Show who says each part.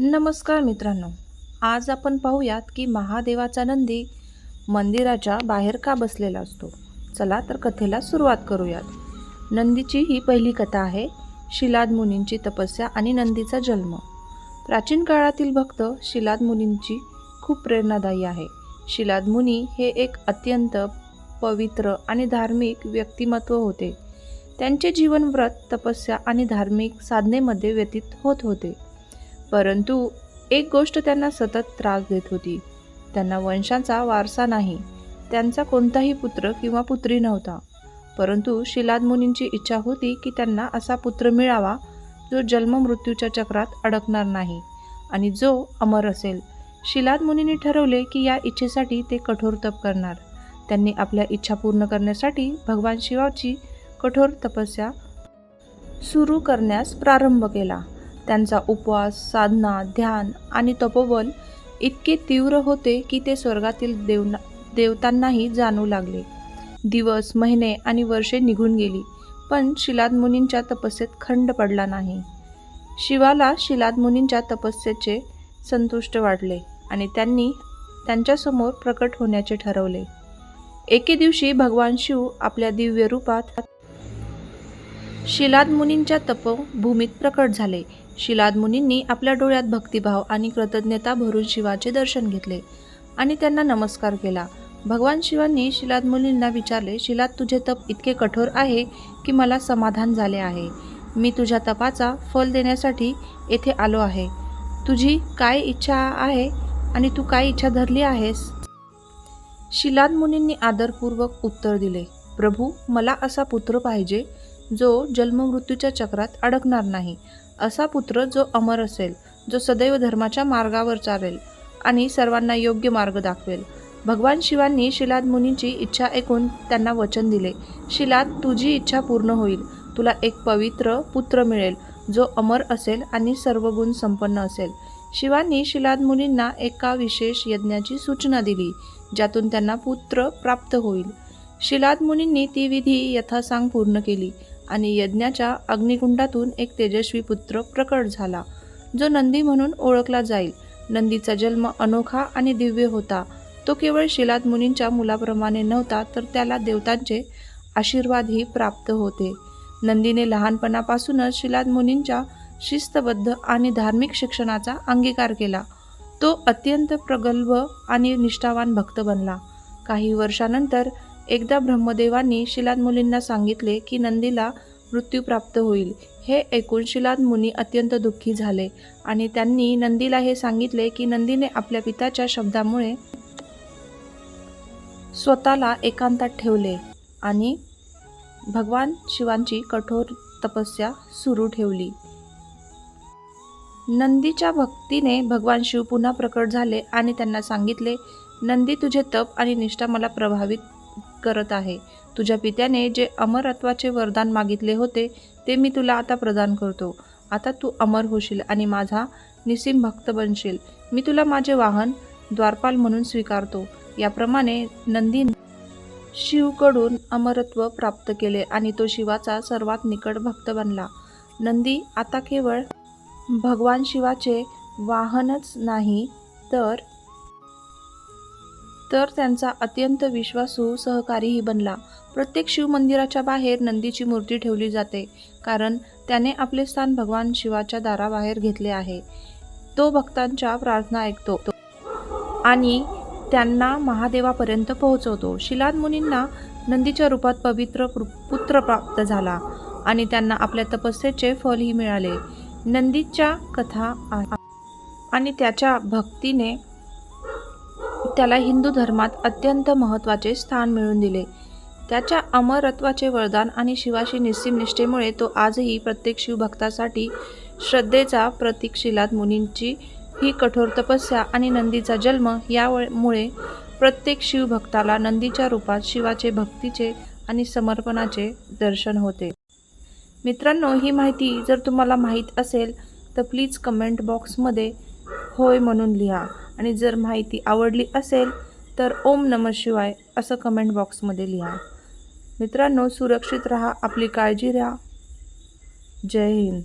Speaker 1: नमस्कार मित्रांनो आज आपण पाहूयात की महादेवाचा नंदी मंदिराच्या बाहेर का बसलेला असतो? चला तर कथेला सुरुवात करूयात. नंदीची ही पहिली कथा आहे शिलाद मुनींची तपस्या आणि नंदीचा जन्म. प्राचीन काळातील भक्त शिलाद मुनींची खूप प्रेरणादायी आहे. शिलाद मुनी हे एक अत्यंत पवित्र आणि धार्मिक व्यक्तिमत्व होते. त्यांचे जीवन व्रत तपस्या आणि धार्मिक साधनेमध्ये व्यतीत होत होते. परंतु एक गोष्ट त्यांना सतत त्रास देत होती. त्यांना वंशाचा वारसा नाही. त्यांचा कोणताही पुत्र किंवा पुत्री नव्हता. परंतु शिलाद मुनींची इच्छा होती की त्यांना असा पुत्र मिळावा जो जन्म मृत्यूच्या चक्रात अडकणार नाही आणि जो अमर असेल. शिलाद मुनींनी ठरवले की या इच्छेसाठी ते कठोर तप करणार. त्यांनी आपल्या इच्छा पूर्ण करण्यासाठी भगवान शिवाची कठोर तपस्या सुरू करण्यास प्रारंभ केला. त्यांचा उपवास साधना ध्यान आणि तपोबल इतके तीव्र होते की ते स्वर्गातील देवना देवतांनाही जाणू लागले. दिवस महिने आणि वर्षे निघून गेली पण शिलादमुनींच्या तपस्येत खंड पडला नाही. शिवाला शिलादमुनींच्या तपस्येचे संतुष्ट वाटले आणि त्यांनी त्यांच्यासमोर प्रकट होण्याचे ठरवले. एके दिवशी भगवान शिव आपल्या दिव्य रूपात शिलाद मुनींच्या तपोभूमीत प्रकट झाले. शिलाद मुनींनी आपल्या डोळ्यात भक्तिभाव आणि कृतज्ञता भरून शिवाचे दर्शन घेतले आणि त्यांना नमस्कार केला. भगवान शिवांनी शिलाद मुनींना विचारले शिलाद तुझे तप इतके कठोर आहे की मला समाधान झाले आहे. मी तुझ्या तपाचा फल देण्यासाठी येथे आलो आहे. तुझी काय इच्छा आहे आणि तू काय इच्छा धरली आहेस? शिलाद मुनींनी आदरपूर्वक उत्तर दिले प्रभू मला असा पुत्र पाहिजे जो जन्ममृत्यूच्या चक्रात अडकणार नाही असा पुत्र जो अमर असेल जो सदैव धर्माच्या मार्गावर चालेल आणि सर्वांना योग्य मार्ग दाखवेल. भगवान शिवांनी शिलाद मुनींची इच्छा ऐकून त्यांना वचन दिले. शिलाद तुझी इच्छा पूर्ण होईल. तुला एक पवित्र पुत्र मिळेल जो अमर असेल आणि सर्व गुण संपन्न असेल. शिवांनी शिलाद मुनींना एका विशेष यज्ञाची सूचना दिली ज्यातून त्यांना पुत्र प्राप्त होईल. शिलाद मुनींनी ती विधी यथासांग पूर्ण केली. आणि यज्ञाच्या अग्निकुंडातून एक तेजस्वी पुत्र प्रकट झाला जो नंदी म्हणून ओळखला जाईल. नंदीचा जन्म अनोखा आणि दिव्य होता. तो केवळ शिलात मुनींच्या मुलाप्रमाणे नव्हता तर त्याला देवतांचे आशीर्वादही प्राप्त होते. नंदीने लहानपणापासूनच शिलाद मुनींच्या शिस्तबद्ध आणि धार्मिक शिक्षणाचा अंगीकार केला. तो अत्यंत प्रगल्भ आणि निष्ठावान भक्त बनला. काही वर्षानंतर एकदा ब्रह्मदेवांनी शिलाद मुलींना सांगितले की नंदीला मृत्यू प्राप्त होईल. हे ऐकून शिलाद मुनी अत्यंत दुःखी झाले आणि त्यांनी नंदीला हे सांगितले की नंदीने आपल्या पिताच्या शब्दामुळे स्वतःला एकांतात ठेवले आणि भगवान शिवांची कठोर तपस्या सुरू ठेवली. नंदीच्या भक्तीने भगवान शिव पुन्हा प्रकट झाले आणि त्यांना सांगितले नंदी तुझे तप आणि निष्ठा मला प्रभावित करत आहे. तुझ्या पित्याने जे अमरत्वाचे वरदान मागितले होते ते मी तुला आता प्रदान करतो. आता तू अमर होशील आणि माझा निसीम भक्त बनशील. मी तुला माझे वाहन द्वारपाल म्हणून स्वीकारतो. याप्रमाणे नंदी शिवकडून अमरत्व प्राप्त केले आणि तो शिवाचा सर्वात निकट भक्त बनला. नंदी आता केवळ भगवान शिवाचे वाहनच नाही तर तर त्यांचा अत्यंत विश्वासू सहकारीही बनला. प्रत्येक शिवमंदिराच्या बाहेर नंदीची मूर्ती ठेवली जाते कारण त्याने आपले स्थान भगवान शिवाच्या दाराबाहेर घेतले आहे. तो भक्तांच्या प्रार्थना ऐकतो. आणि त्यांना महादेवापर्यंत पोहोचवतो. शिलाद मुनींना नंदीच्या रूपात पवित्र पु- पुत्र प्राप्त झाला आणि त्यांना आपल्या तपस्येचे फलही मिळाले. नंदीच्या कथा आणि त्याच्या भक्तीने त्याला हिंदू धर्मात अत्यंत महत्त्वाचे स्थान मिळून दिले. त्याच्या अमरत्वाचे वरदान आणि शिवाशी निस्सीम निष्ठेमुळे तो आजही प्रत्येक शिवभक्तासाठी श्रद्धेचा प्रतीक मुनींची ही कठोर तपस्या आणि नंदीचा जन्म यामुळे प्रत्येक शिवभक्ताला नंदीच्या रूपात शिवाचे भक्तीचे आणि समर्पणाचे दर्शन होते. मित्रांनो ही माहिती जर तुम्हाला माहीत असेल तर प्लीज कमेंट बॉक्समध्ये होय म्हणून लिहा. आणि जर माहिती आवडली असेल तर ओम नम शिवाय असं कमेंट बॉक्समध्ये लिहा. मित्रांनो सुरक्षित रहा आपली काळजी राहा. जय हिंद.